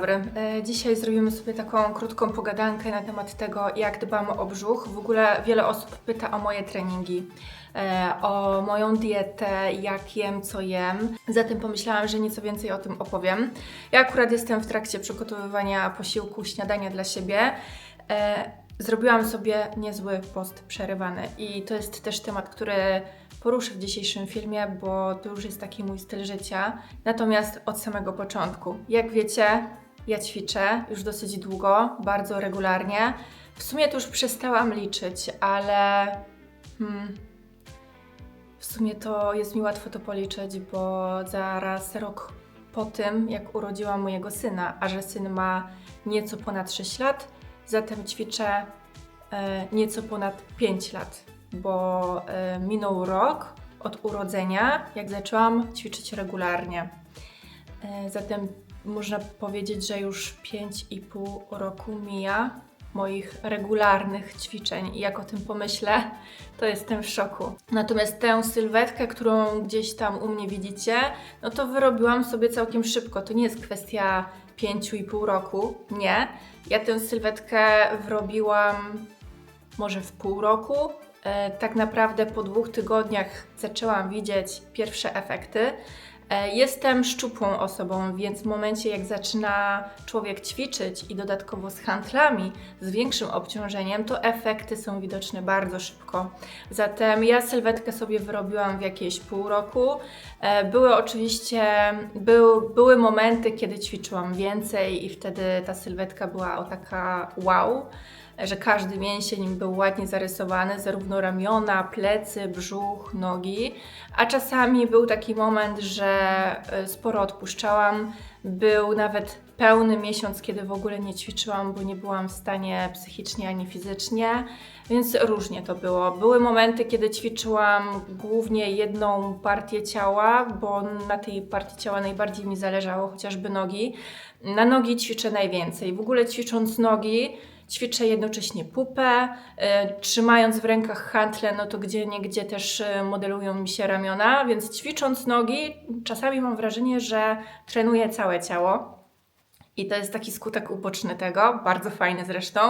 Dobry. E, Dzisiaj zrobimy sobie taką krótką pogadankę na temat tego, jak dbam o brzuch. W ogóle wiele osób pyta o moje treningi, e, o moją dietę, jak jem, co jem. Zatem pomyślałam, że nieco więcej o tym opowiem. Ja akurat jestem w trakcie przygotowywania posiłku, śniadania dla siebie. E, Zrobiłam sobie niezły post przerywany i to jest też temat, który poruszę w dzisiejszym filmie, bo to już jest taki mój styl życia. Natomiast od samego początku. Jak wiecie, ja ćwiczę już dosyć długo, bardzo regularnie. W sumie to już przestałam liczyć, ale hmm, w sumie to jest mi łatwo to policzyć, bo zaraz rok po tym, jak urodziłam mojego syna, a że syn ma nieco ponad 6 lat, zatem ćwiczę e, nieco ponad 5 lat, bo e, minął rok od urodzenia, jak zaczęłam ćwiczyć regularnie. E, zatem można powiedzieć, że już 5,5 roku mija moich regularnych ćwiczeń i jak o tym pomyślę, to jestem w szoku. Natomiast tę sylwetkę, którą gdzieś tam u mnie widzicie, no to wyrobiłam sobie całkiem szybko. To nie jest kwestia 5,5 roku, nie. Ja tę sylwetkę wyrobiłam może w pół roku. E, tak naprawdę po dwóch tygodniach zaczęłam widzieć pierwsze efekty. E, Jestem szczupłą osobą, więc w momencie jak zaczyna człowiek ćwiczyć i dodatkowo z handlami, z większym obciążeniem, to efekty są widoczne bardzo szybko. Zatem ja sylwetkę sobie wyrobiłam w jakieś pół roku. E, Były oczywiście, był, były momenty, kiedy ćwiczyłam więcej i wtedy ta sylwetka była o taka wow że każdy mięsień był ładnie zarysowany, zarówno ramiona, plecy, brzuch, nogi, a czasami był taki moment, że e, sporo odpuszczałam. Był nawet pełny miesiąc, kiedy w ogóle nie ćwiczyłam, bo nie byłam w stanie psychicznie ani fizycznie, więc różnie to było. Były momenty, kiedy ćwiczyłam głównie jedną partię ciała, bo na tej partii ciała najbardziej mi zależało, chociażby nogi. Na nogi ćwiczę najwięcej. W ogóle ćwicząc nogi, ćwiczę jednocześnie pupę, y, trzymając w rękach hantle, no to gdzie niegdzie też y, modelują mi się ramiona, więc ćwicząc nogi, czasami mam wrażenie, że trenuję całe ciało. I to jest taki skutek uboczny tego, bardzo fajny zresztą.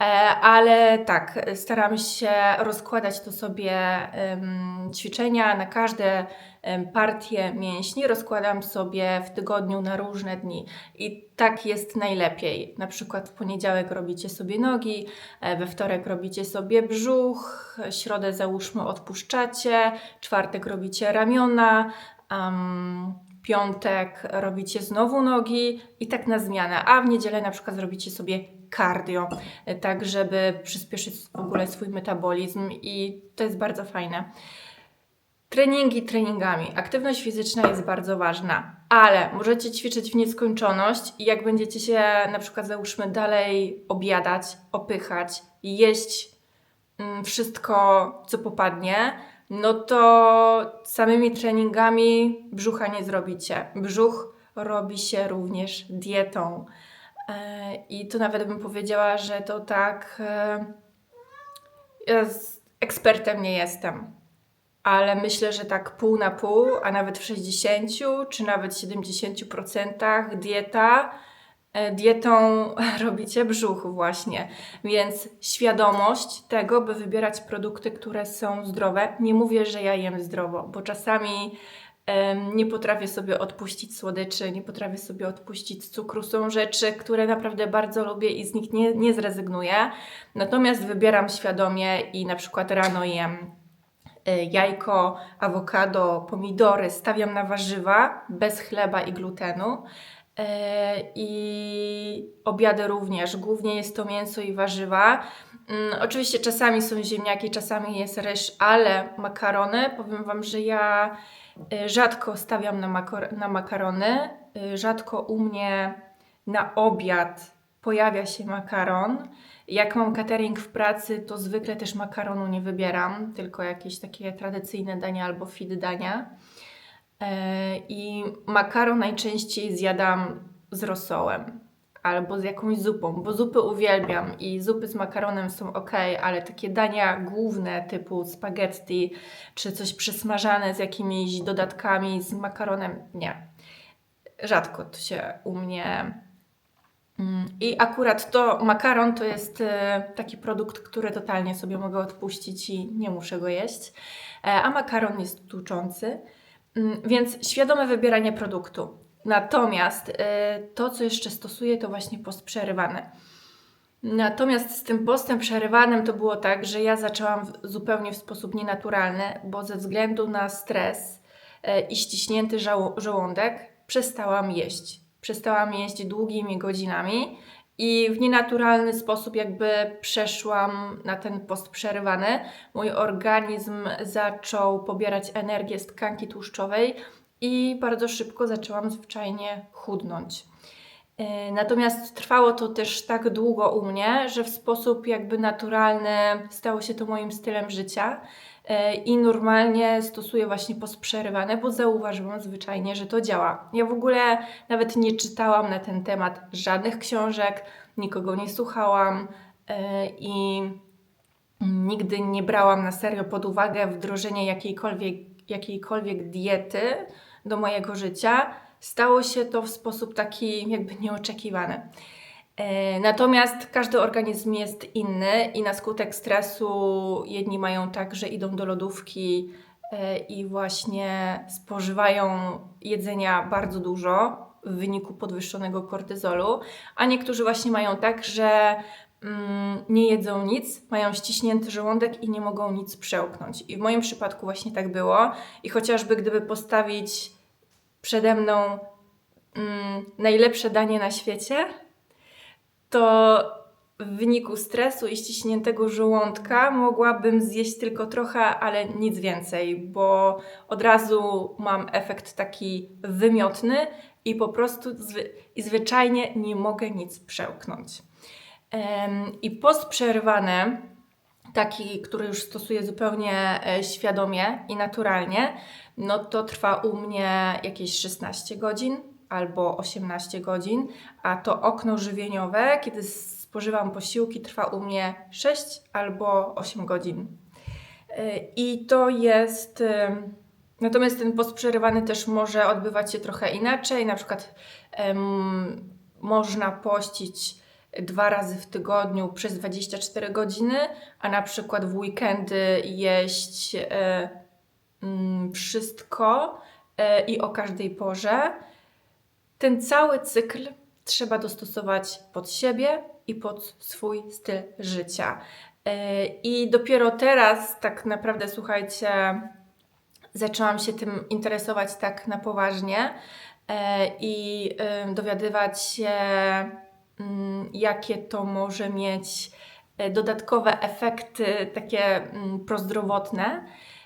E, Ale tak, staram się rozkładać to sobie ćwiczenia na każde em, partie mięśni. Rozkładam sobie w tygodniu na różne dni i tak jest najlepiej. Na przykład w poniedziałek robicie sobie nogi, e, we wtorek robicie sobie brzuch, środę załóżmy odpuszczacie, czwartek robicie ramiona. em, piątek robicie znowu nogi i tak na zmianę, a w niedzielę na przykład zrobicie sobie cardio, e, tak żeby przyspieszyć w ogóle swój metabolizm i to jest bardzo fajne. Treningi treningami. Aktywność fizyczna jest bardzo ważna, ale możecie ćwiczyć w nieskończoność i jak będziecie się na przykład załóżmy dalej obiadać, opychać, jeść mm, wszystko, co popadnie, no to samymi treningami brzucha nie zrobicie. Brzuch robi się również dietą. E, I tu nawet bym powiedziała, że to tak. e, Ja ekspertem nie jestem, ale myślę, że tak pół na pół, a nawet w 60 czy nawet 70% dieta. e, Dietą robicie brzuch, właśnie. Więc świadomość tego, by wybierać produkty, które są zdrowe. Nie mówię, że ja jem zdrowo, bo czasami em, nie potrafię sobie odpuścić słodyczy, nie potrafię sobie odpuścić cukru. Są rzeczy, które naprawdę bardzo lubię i z nich nie, nie zrezygnuję. Natomiast wybieram świadomie i na przykład rano jem jajko, awokado, pomidory, stawiam na warzywa bez chleba i glutenu. E, I obiady również. Głównie jest to mięso i warzywa. Mm, Oczywiście czasami są ziemniaki, czasami jest ryż, ale makarony, powiem Wam, że ja y, rzadko stawiam na, na makarony. Y, Rzadko u mnie na obiad pojawia się makaron. Jak mam catering w pracy, to zwykle też makaronu nie wybieram, tylko jakieś takie tradycyjne dania albo fit dania. E, I makaron najczęściej zjadam z rosołem albo z jakąś zupą, bo zupy uwielbiam i zupy z makaronem są ok, ale takie dania główne typu spaghetti czy coś przysmażane z jakimiś dodatkami z makaronem nie. rzadko to się u mnie. I akurat to makaron to jest e, taki produkt, który totalnie sobie mogę odpuścić i nie muszę go jeść. E, a makaron jest tłuczący, mm, więc świadome wybieranie produktu. Natomiast e, to, co jeszcze stosuję, to właśnie post przerywany. Natomiast z tym postem przerywanym to było tak, że ja zaczęłam zupełnie w sposób nienaturalny, bo ze względu na stres i ściśnięty żołądek przestałam jeść. Przestałam jeść długimi godzinami i w nienaturalny sposób jakby przeszłam na ten post przerywany. Mój organizm zaczął pobierać energię z tkanki tłuszczowej i bardzo szybko zaczęłam zwyczajnie chudnąć. E, natomiast trwało to też tak długo u mnie, że w sposób jakby naturalny stało się to moim stylem życia. E, i normalnie stosuję właśnie post przerywany, bo zauważyłam zwyczajnie, że to działa. Ja w ogóle nawet nie czytałam na ten temat żadnych książek, nikogo nie słuchałam e, i nigdy nie brałam na serio pod uwagę wdrożenie jakiejkolwiek, jakiejkolwiek diety do mojego życia. Stało się to w sposób taki jakby nieoczekiwany. E, natomiast każdy organizm jest inny i na skutek stresu jedni mają tak, że idą do lodówki e, i właśnie spożywają jedzenia bardzo dużo w wyniku podwyższonego kortyzolu, a niektórzy właśnie mają tak, że mm, nie jedzą nic, mają ściśnięty żołądek i nie mogą nic przełknąć. I w moim przypadku właśnie tak było. I chociażby gdyby postawić przede mną mm, najlepsze danie na świecie, to w wyniku stresu i ściśniętego żołądka mogłabym zjeść tylko trochę, ale nic więcej, bo od razu mam efekt taki wymiotny i po prostu zwy i zwyczajnie nie mogę nic przełknąć. Ym, I post przerwany, taki, który już stosuję zupełnie e, świadomie i naturalnie, no to trwa u mnie jakieś 16 godzin albo 18 godzin, a to okno żywieniowe, kiedy spożywam posiłki, trwa u mnie 6 albo 8 godzin. Y, I to jest. Y, natomiast ten post przerywany też może odbywać się trochę inaczej. Na przykład można pościć dwa razy w tygodniu przez 24 godziny, a na przykład w weekendy jeść e, mm, wszystko e, i o każdej porze. Ten cały cykl trzeba dostosować pod siebie i pod swój styl życia. E, I dopiero teraz, tak naprawdę, słuchajcie, zaczęłam się tym interesować tak na poważnie e, i dowiadywać się, mm, jakie to może mieć e, dodatkowe efekty takie mm, prozdrowotne.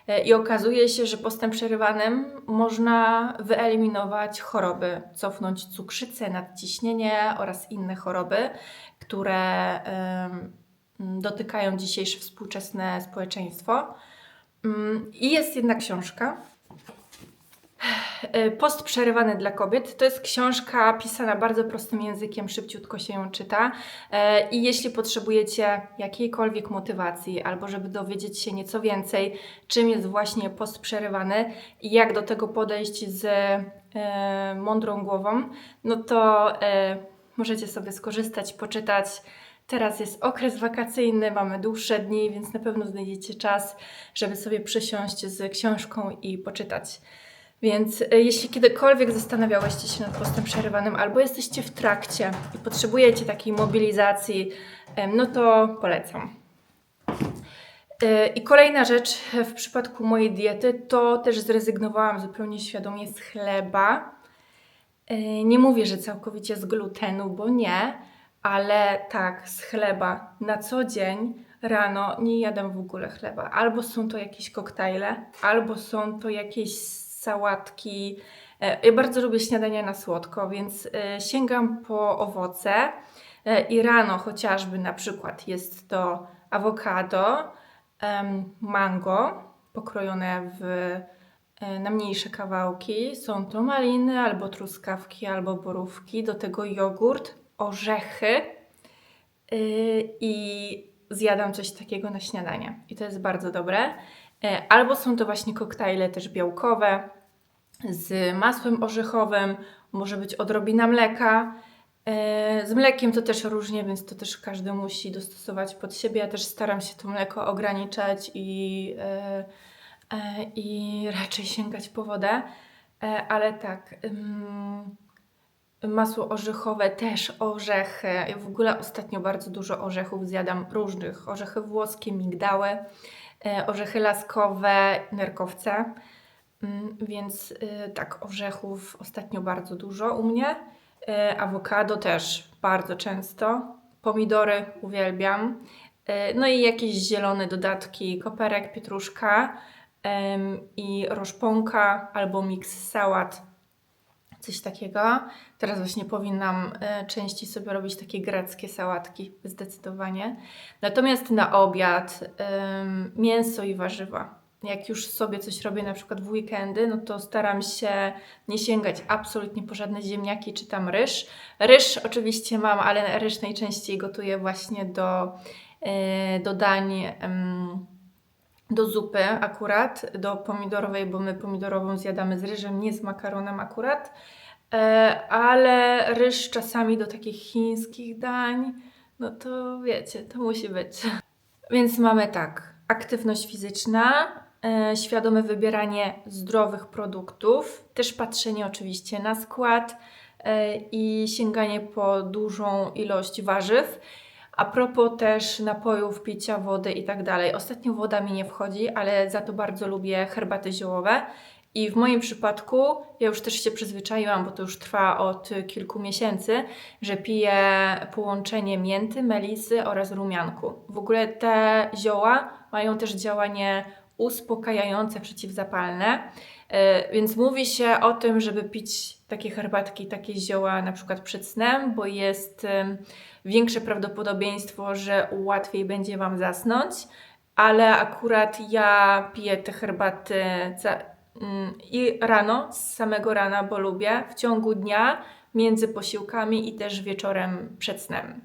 E, I okazuje się, że postęp przerywanym można wyeliminować choroby, cofnąć cukrzycę, nadciśnienie oraz inne choroby, które dotykają dzisiejsze współczesne społeczeństwo. Mm, I jest jedna książka, post przerywany dla kobiet to jest książka pisana bardzo prostym językiem, szybciutko się ją czyta. E, I jeśli potrzebujecie jakiejkolwiek motywacji, albo żeby dowiedzieć się nieco więcej, czym jest właśnie post przerywany i jak do tego podejść z e, mądrą głową, no to e, możecie sobie skorzystać, poczytać. Teraz jest okres wakacyjny, mamy dłuższe dni, więc na pewno znajdziecie czas, żeby sobie przysiąść z książką i poczytać. Więc e, jeśli kiedykolwiek zastanawiałyście się nad postem przerywanym albo jesteście w trakcie i potrzebujecie takiej mobilizacji, no to polecam. E, I kolejna rzecz w przypadku mojej diety to też zrezygnowałam zupełnie świadomie z chleba. E, nie mówię, że całkowicie z glutenu, bo nie, ale tak, z chleba. Na co dzień rano nie jadam w ogóle chleba. Albo są to jakieś koktajle, albo są to jakieś sałatki. E, ja bardzo lubię śniadania na słodko, więc e, sięgam po owoce e, i rano chociażby na przykład jest to awokado, mango pokrojone w, na mniejsze kawałki. Są to maliny albo truskawki, albo borówki. Do tego jogurt, orzechy i zjadam coś takiego na śniadanie. I to jest bardzo dobre. Albo są to właśnie koktajle też białkowe, z masłem orzechowym, może być odrobina mleka. E, Z mlekiem to też różnie, więc to też każdy musi dostosować pod siebie. Ja też staram się to mleko ograniczać i, e, e, i raczej sięgać po wodę. Ale tak, ym, masło orzechowe, też orzechy. Ja w ogóle ostatnio bardzo dużo orzechów zjadam różnych. Orzechy włoskie, migdały, orzechy laskowe, nerkowce. Mm, Więc y, tak, orzechów ostatnio bardzo dużo u mnie. Y, Awokado też bardzo często. Pomidory uwielbiam. Y, No i jakieś zielone dodatki, koperek, pietruszka i roszponka albo miks sałat. Coś takiego. Teraz właśnie powinnam częściej sobie robić takie greckie sałatki, zdecydowanie. Natomiast na obiad mięso i warzywa. Jak już sobie coś robię na przykład w weekendy, no to staram się nie sięgać absolutnie po żadne ziemniaki czy tam ryż. Ryż oczywiście mam, ale ryż najczęściej gotuję właśnie do, e, do dań, em, do zupy akurat, do pomidorowej, bo my pomidorową zjadamy z ryżem, nie z makaronem akurat. E, ale ryż czasami do takich chińskich dań, no to wiecie, to musi być. Więc mamy tak, aktywność fizyczna, świadome wybieranie zdrowych produktów, też patrzenie oczywiście na skład e, i sięganie po dużą ilość warzyw. A propos też napojów, picia, wody i tak dalej. Ostatnio woda mi nie wchodzi, ale za to bardzo lubię herbaty ziołowe. I w moim przypadku, ja już też się przyzwyczaiłam, bo to już trwa od kilku miesięcy, że piję połączenie mięty, melisy oraz rumianku. W ogóle te zioła mają też działanie uspokajające, przeciwzapalne. E, Więc mówi się o tym, żeby pić takie herbatki, takie zioła na przykład przed snem, bo jest em, większe prawdopodobieństwo, że łatwiej będzie Wam zasnąć, ale akurat ja piję te herbaty mm, i rano, z samego rana, bo lubię, w ciągu dnia, między posiłkami i też wieczorem przed snem.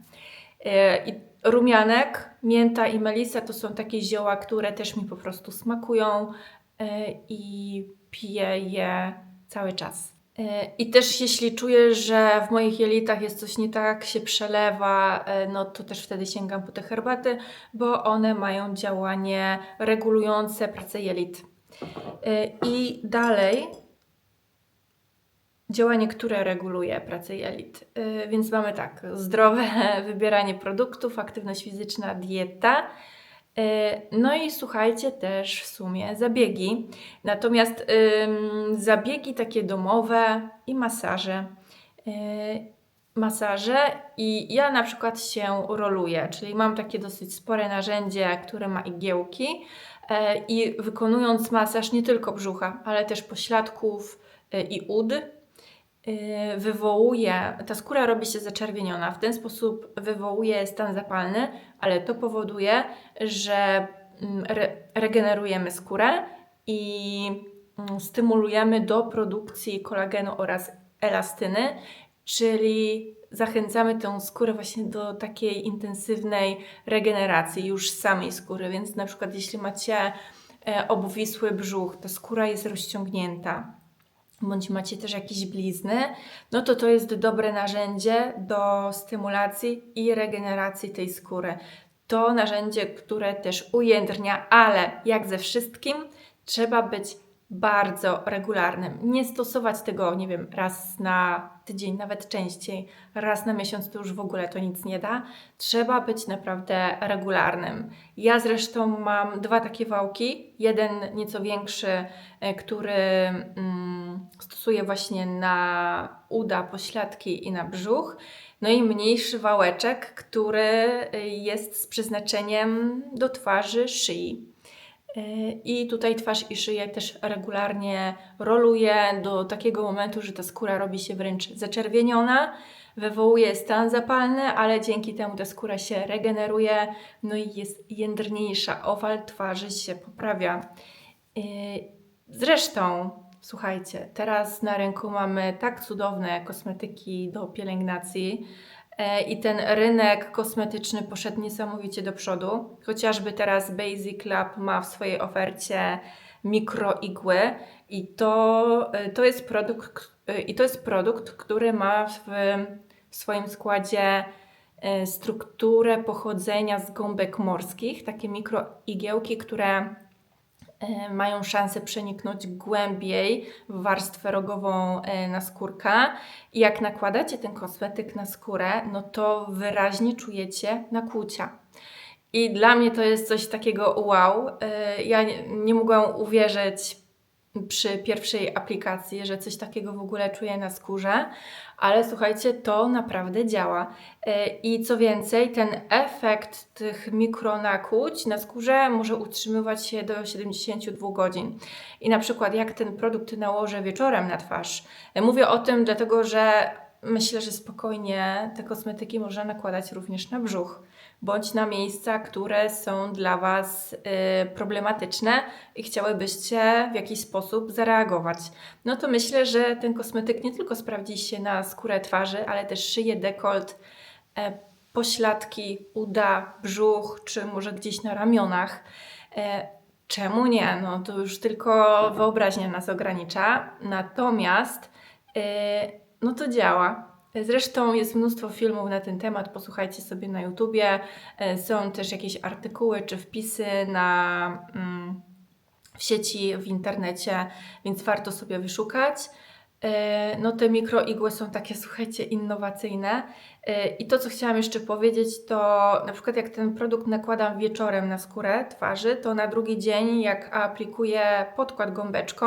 E, I rumianek, mięta i melisa to są takie zioła, które też mi po prostu smakują e, i piję je cały czas. E, I też jeśli czuję, że w moich jelitach jest coś nie tak, się przelewa, e, no to też wtedy sięgam po te herbaty, bo one mają działanie regulujące pracę jelit. I dalej działanie, które reguluje pracę jelit. Yy, Więc mamy tak, zdrowe wybieranie produktów, aktywność fizyczna, dieta. Yy, No i słuchajcie też w sumie zabiegi. Natomiast zabiegi takie domowe i masaże. Yy, Masaże i ja na przykład się roluję, czyli mam takie dosyć spore narzędzie, które ma igiełki e, i wykonując masaż nie tylko brzucha, ale też pośladków e, i ud, y, wywołuje, ta skóra robi się zaczerwieniona, w ten sposób wywołuje stan zapalny, ale to powoduje, że mm, re, regenerujemy skórę i mm, stymulujemy do produkcji kolagenu oraz elastyny, czyli zachęcamy tę skórę właśnie do takiej intensywnej regeneracji już samej skóry, więc na przykład jeśli macie e, obwisły brzuch, ta skóra jest rozciągnięta, bądź macie też jakieś blizny, no to to jest dobre narzędzie do stymulacji i regeneracji tej skóry. To narzędzie, które też ujędrnia, ale jak ze wszystkim, trzeba być bardzo regularnym. Nie stosować tego, nie wiem, raz na tydzień, nawet częściej, raz na miesiąc to już w ogóle to nic nie da. Trzeba być naprawdę regularnym. Ja zresztą mam dwa takie wałki. Jeden nieco większy, e, który mm, stosuję właśnie na uda, pośladki i na brzuch. No i mniejszy wałeczek, który y, jest z przeznaczeniem do twarzy, szyi. I tutaj twarz i szyję też regularnie roluję do takiego momentu, że ta skóra robi się wręcz zaczerwieniona, wywołuje stan zapalny, ale dzięki temu ta skóra się regeneruje, no i jest jędrniejsza, owal twarzy się poprawia. Zresztą, słuchajcie, teraz na rynku mamy tak cudowne kosmetyki do pielęgnacji. E, I ten rynek kosmetyczny poszedł niesamowicie do przodu. Chociażby teraz Basic Lab ma w swojej ofercie mikroigły i to, y, to jest produkt, y, i to jest produkt, który ma w, w swoim składzie strukturę pochodzenia z gąbek morskich, takie mikroigiełki, które mają szansę przeniknąć głębiej w warstwę rogową y, naskórka. I jak nakładacie ten kosmetyk na skórę, no to wyraźnie czujecie nakłucia. I dla mnie to jest coś takiego wow. Y, Ja nie, nie mogłam uwierzyć przy pierwszej aplikacji, że coś takiego w ogóle czuję na skórze, ale słuchajcie, to naprawdę działa. Y, I co więcej, ten efekt tych mikronakłuć na skórze może utrzymywać się do 72 godzin. I na przykład jak ten produkt nałożę wieczorem na twarz. Y, Mówię o tym dlatego, że myślę, że spokojnie te kosmetyki można nakładać również na brzuch bądź na miejsca, które są dla Was y, problematyczne i chciałybyście w jakiś sposób zareagować. No to myślę, że ten kosmetyk nie tylko sprawdzi się na skórę twarzy, ale też szyję, dekolt, e, pośladki, uda, brzuch, czy może gdzieś na ramionach. E, czemu nie? No to już tylko wyobraźnia nas ogranicza. Natomiast e, no to działa. Zresztą jest mnóstwo filmów na ten temat, posłuchajcie sobie na YouTubie. E, Są też jakieś artykuły czy wpisy na, mm, w sieci, w internecie, więc warto sobie wyszukać. E, No te mikroigły są takie, słuchajcie, innowacyjne. E, I to, co chciałam jeszcze powiedzieć, to na przykład jak ten produkt nakładam wieczorem na skórę twarzy, to na drugi dzień, jak aplikuję podkład gąbeczką,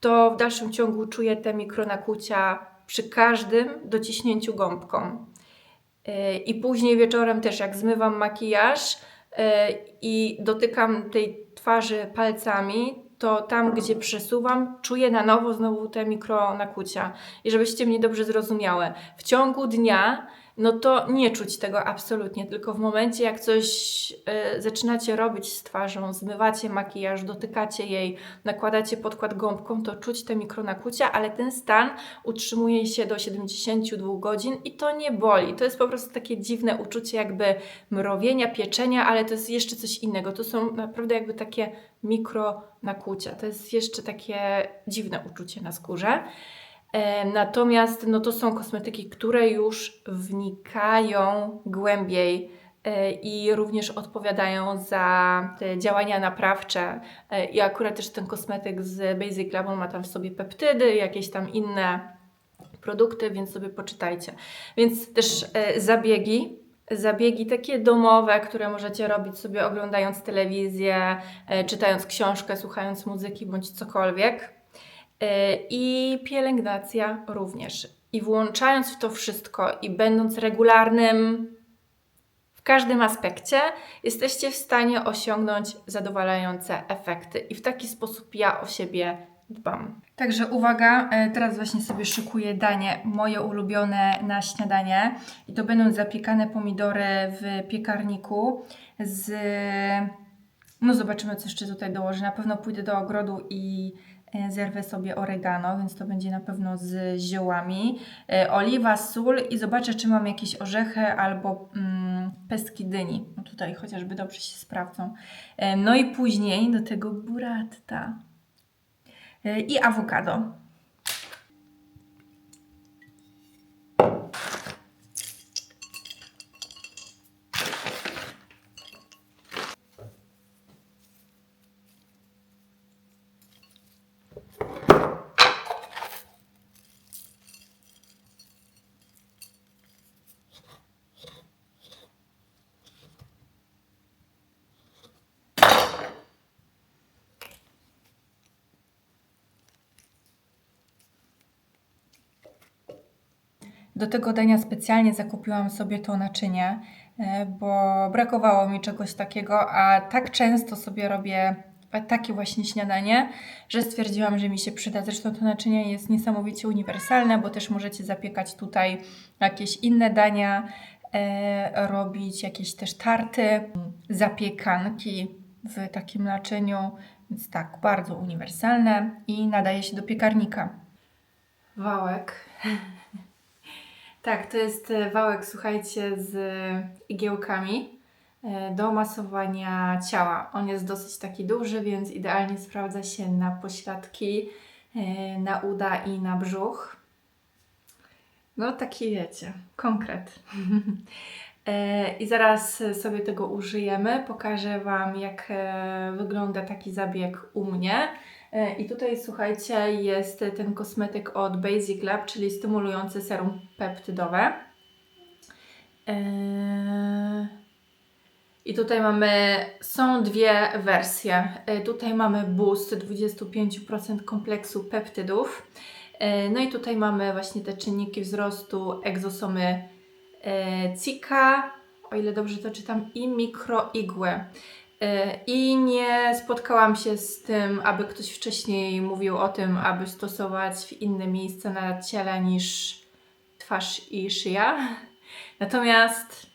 to w dalszym ciągu czuję te mikronakłucia przy każdym dociśnięciu gąbką. Yy, I później wieczorem też, jak zmywam makijaż yy, i dotykam tej twarzy palcami, to tam, gdzie przesuwam, czuję na nowo znowu te mikronakłucia. I żebyście mnie dobrze zrozumiały, w ciągu dnia no to nie czuć tego absolutnie, tylko w momencie, jak coś y, zaczynacie robić z twarzą, zmywacie makijaż, dotykacie jej, nakładacie podkład gąbką, to czuć te mikronakłucia, ale ten stan utrzymuje się do 72 godzin i to nie boli. To jest po prostu takie dziwne uczucie jakby mrowienia, pieczenia, ale to jest jeszcze coś innego. To są naprawdę jakby takie mikronakłucia. To jest jeszcze takie dziwne uczucie na skórze. E, Natomiast no to są kosmetyki, które już wnikają głębiej e, i również odpowiadają za te działania naprawcze. E, I akurat też ten kosmetyk z Basic Lab ma tam w sobie peptydy, jakieś tam inne produkty, więc sobie poczytajcie. Więc też zabiegi. Zabiegi takie domowe, które możecie robić sobie oglądając telewizję, czytając książkę, słuchając muzyki bądź cokolwiek. E, I pielęgnacja również. I włączając w to wszystko i będąc regularnym w każdym aspekcie, jesteście w stanie osiągnąć zadowalające efekty. I w taki sposób ja o siebie dbam. Także uwaga, e, teraz właśnie sobie szykuję danie moje ulubione na śniadanie. I to będą zapiekane pomidory w piekarniku z... No zobaczymy, co jeszcze tutaj dołożę. Na pewno pójdę do ogrodu i zerwę sobie oregano, więc to będzie na pewno z ziołami. E, Oliwa, sól i zobaczę, czy mam jakieś orzechy albo mm, pestki dyni. No tutaj chociażby dobrze się sprawdzą. E, No i później do tego buratta E, i awokado. Do tego dania specjalnie zakupiłam sobie to naczynie, e, bo brakowało mi czegoś takiego, a tak często sobie robię takie właśnie śniadanie, że stwierdziłam, że mi się przyda. Zresztą to naczynie jest niesamowicie uniwersalne, bo też możecie zapiekać tutaj jakieś inne dania, e, robić jakieś też tarty, zapiekanki w takim naczyniu. Więc tak, bardzo uniwersalne i nadaje się do piekarnika. Wałek. Tak, to jest e, wałek, słuchajcie, z igiełkami. e, do masowania ciała. On jest dosyć taki duży, więc idealnie sprawdza się na pośladki, e, na uda i na brzuch. No taki wiecie, konkret. E, I zaraz sobie tego użyjemy. Pokażę Wam, jak e, wygląda taki zabieg u mnie. E, I tutaj słuchajcie, jest ten kosmetyk od Basic Lab, czyli stymulujący serum peptydowe. I tutaj mamy, są dwie wersje. Tutaj mamy boost 25% kompleksu peptydów. No i tutaj mamy właśnie te czynniki wzrostu egzosomy e, Cika, o ile dobrze to czytam, i mikroigły. E, I nie spotkałam się z tym, aby ktoś wcześniej mówił o tym, aby stosować w inne miejsca na ciele niż twarz i szyja. Natomiast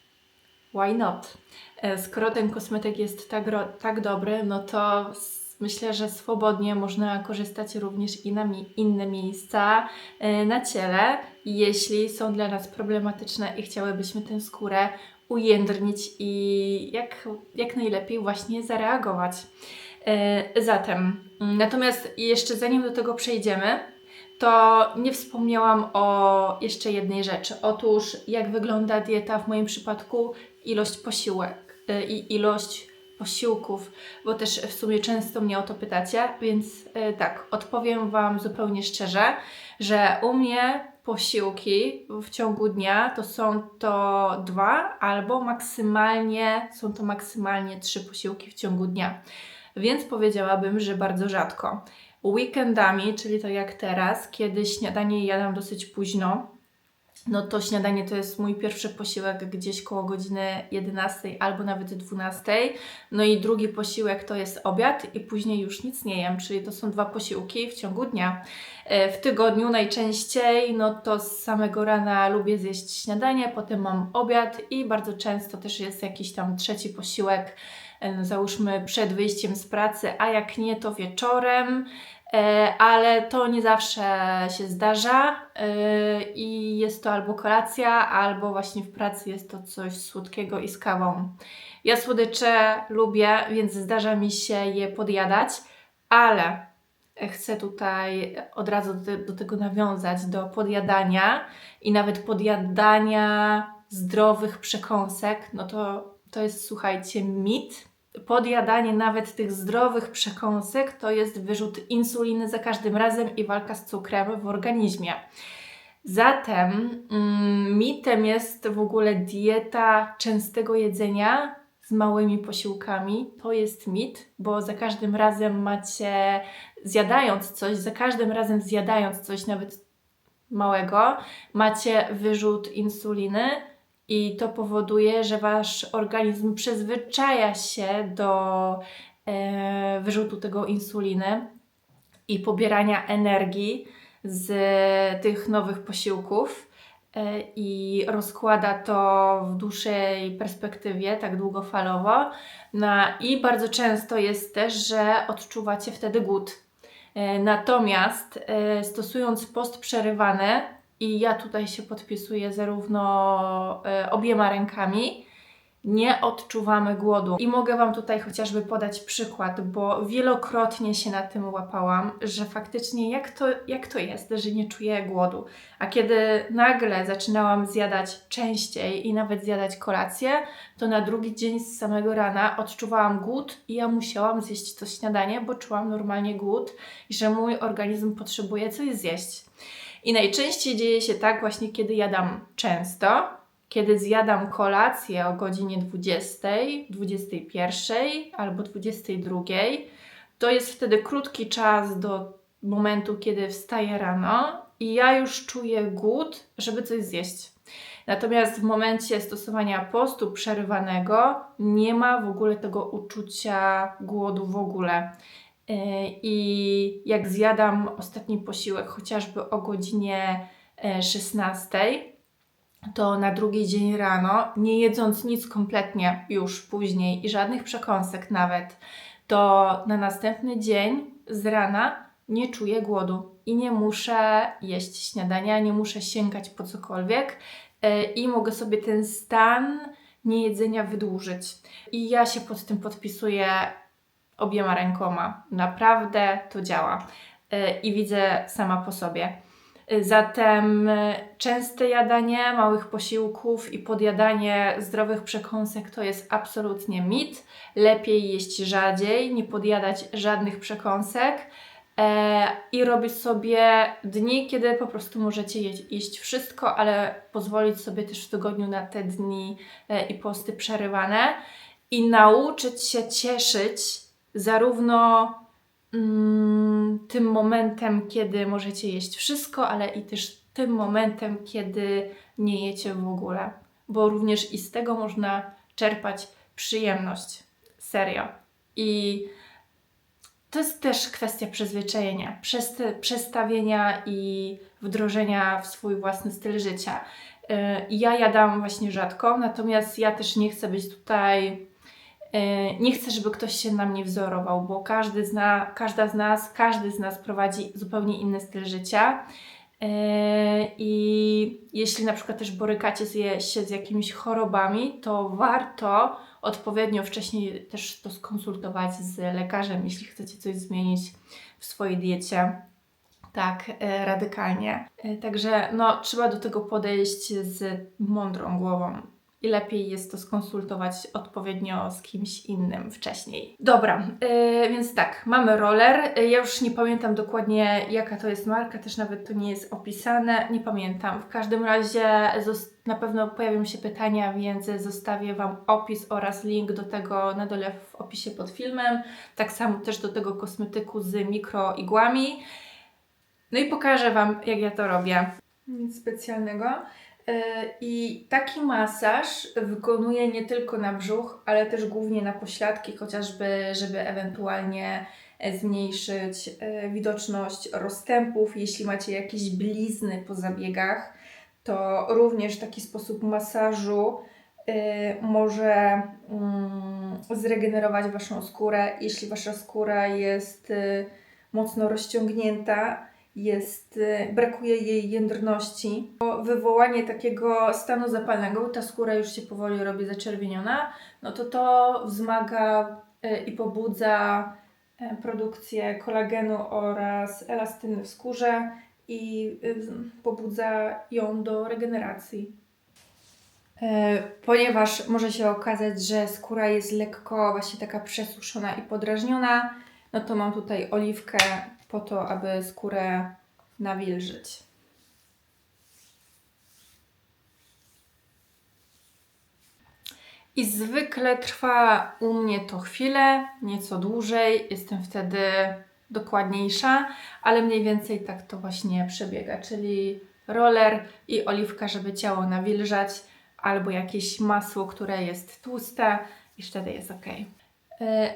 why not? E, skoro ten kosmetyk jest tak, tak dobry, no to myślę, że swobodnie można korzystać również i na mi inne miejsca e, na ciele, jeśli są dla nas problematyczne i chciałybyśmy tę skórę ujędrnić i jak, jak najlepiej właśnie zareagować. E, zatem, natomiast jeszcze zanim do tego przejdziemy, to nie wspomniałam o jeszcze jednej rzeczy. Otóż, jak wygląda dieta w moim przypadku, ilość posiłek e, i ilość posiłków, bo też w sumie często mnie o to pytacie, więc yy, tak, odpowiem Wam zupełnie szczerze, że u mnie posiłki w ciągu dnia to są to dwa albo maksymalnie, są to maksymalnie trzy posiłki w ciągu dnia. Więc powiedziałabym, że bardzo rzadko. Weekendami, czyli tak jak teraz, kiedy śniadanie jadam dosyć późno, no to śniadanie to jest mój pierwszy posiłek gdzieś koło godziny 11 albo nawet 12. No i drugi posiłek to jest obiad i później już nic nie jem, czyli to są dwa posiłki w ciągu dnia. E, w tygodniu najczęściej, no to z samego rana lubię zjeść śniadanie, potem mam obiad i bardzo często też jest jakiś tam trzeci posiłek, e, załóżmy przed wyjściem z pracy, a jak nie to wieczorem. E, ale to nie zawsze się zdarza e, i jest to albo kolacja, albo właśnie w pracy jest to coś słodkiego i z kawą. Ja słodycze lubię, więc zdarza mi się je podjadać, ale chcę tutaj od razu do, tego nawiązać, do podjadania i nawet podjadania zdrowych przekąsek, no to to jest, słuchajcie, mit podjadanie nawet tych zdrowych przekąsek to jest wyrzut insuliny za każdym razem i walka z cukrem w organizmie. Zatem mm, mitem jest w ogóle dieta częstego jedzenia z małymi posiłkami. To jest mit, bo za każdym razem macie, zjadając coś, za każdym razem zjadając coś, nawet małego, macie wyrzut insuliny i to powoduje, że wasz organizm przyzwyczaja się do e, wyrzutu tego insuliny i pobierania energii z tych nowych posiłków e, i rozkłada to w dłuższej perspektywie, tak długofalowo. No, I bardzo często jest też, że odczuwacie wtedy głód. E, natomiast e, stosując post przerywany, i ja tutaj się podpisuję zarówno e, obiema rękami, nie odczuwamy głodu. I mogę Wam tutaj chociażby podać przykład, bo wielokrotnie się na tym łapałam, że faktycznie jak to, jak to jest, że nie czuję głodu. A kiedy nagle zaczynałam zjadać częściej i nawet zjadać kolację, to na drugi dzień z samego rana odczuwałam głód i ja musiałam zjeść to śniadanie, bo czułam normalnie głód i że mój organizm potrzebuje coś zjeść. I najczęściej dzieje się tak właśnie, kiedy jadam często, kiedy zjadam kolację o godzinie 20, 21 albo 22. To jest wtedy krótki czas do momentu, kiedy wstaję rano i ja już czuję głód, żeby coś zjeść. Natomiast w momencie stosowania postu przerywanego nie ma w ogóle tego uczucia głodu w ogóle. E, I jak zjadam ostatni posiłek, chociażby o godzinie 16, e, to na drugi dzień rano, nie jedząc nic kompletnie już później i żadnych przekąsek nawet, to na następny dzień z rana nie czuję głodu i nie muszę jeść śniadania, nie muszę sięgać po cokolwiek e, i mogę sobie ten stan niejedzenia wydłużyć. I ja się pod tym podpisuję obiema rękoma. Naprawdę to działa Y, i widzę sama po sobie. Y, Zatem y, częste jadanie małych posiłków i podjadanie zdrowych przekąsek to jest absolutnie mit. Lepiej jeść rzadziej, nie podjadać żadnych przekąsek e, i robić sobie dni, kiedy po prostu możecie jeść, jeść wszystko, ale pozwolić sobie też w tygodniu na te dni e, i posty przerywane i nauczyć się cieszyć zarówno mm, tym momentem, kiedy możecie jeść wszystko, ale i też tym momentem, kiedy nie jecie w ogóle, bo również i z tego można czerpać przyjemność. Serio. I to jest też kwestia przyzwyczajenia, przest- przestawienia i wdrożenia w swój własny styl życia. Yy, Ja jadam właśnie rzadko, natomiast ja też nie chcę być tutaj Nie chcę, żeby ktoś się na mnie wzorował, bo każdy zna, każda z nas, każdy z nas prowadzi zupełnie inny styl życia. E, I jeśli na przykład też borykacie się z jakimiś chorobami, to warto odpowiednio wcześniej też to skonsultować z lekarzem, jeśli chcecie coś zmienić w swojej diecie. Tak, e, radykalnie. E, Także no, trzeba do tego podejść z mądrą głową i lepiej jest to skonsultować odpowiednio z kimś innym wcześniej. Dobra, yy, więc tak, mamy roller. Yy, Ja już nie pamiętam dokładnie, jaka to jest marka, też nawet to nie jest opisane. Nie pamiętam. W każdym razie na pewno pojawią się pytania, więc zostawię Wam opis oraz link do tego na dole w opisie pod filmem. Tak samo też do tego kosmetyku z mikroigłami. No i pokażę Wam, jak ja to robię. Nic specjalnego. E, I taki masaż wykonuję nie tylko na brzuch, ale też głównie na pośladki, chociażby, żeby ewentualnie e, zmniejszyć e, widoczność rozstępów. Jeśli macie jakieś blizny po zabiegach, to również taki sposób masażu może mm, zregenerować Waszą skórę. Jeśli Wasza skóra jest mocno rozciągnięta, jest, y, brakuje jej jędrności. Wywołanie takiego stanu zapalnego, ta skóra już się powoli robi zaczerwieniona, no to to wzmaga y, i pobudza y, produkcję kolagenu oraz elastyny w skórze i pobudza ją do regeneracji. Ponieważ może się okazać, że skóra jest lekko właśnie taka przesuszona i podrażniona, no to mam tutaj oliwkę po to, aby skórę nawilżyć. I zwykle trwa u mnie to chwilę, nieco dłużej, jestem wtedy dokładniejsza, ale mniej więcej tak to właśnie przebiega, czyli roller i oliwka, żeby ciało nawilżać, albo jakieś masło, które jest tłuste i wtedy jest ok.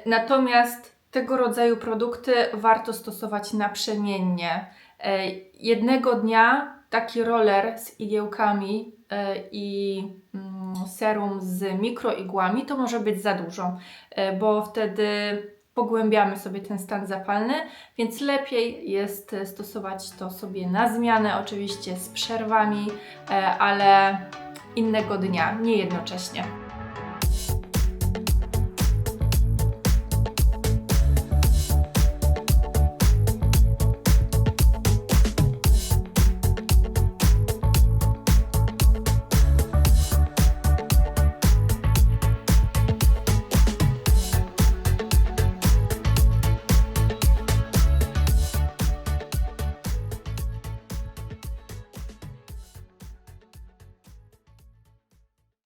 Natomiast tego rodzaju produkty warto stosować naprzemiennie. E, Jednego dnia taki roller z igiełkami e, i mm, serum z mikroigłami to może być za dużo, e, bo wtedy pogłębiamy sobie ten stan zapalny, więc lepiej jest stosować to sobie na zmianę, oczywiście z przerwami, ale innego dnia, nie jednocześnie.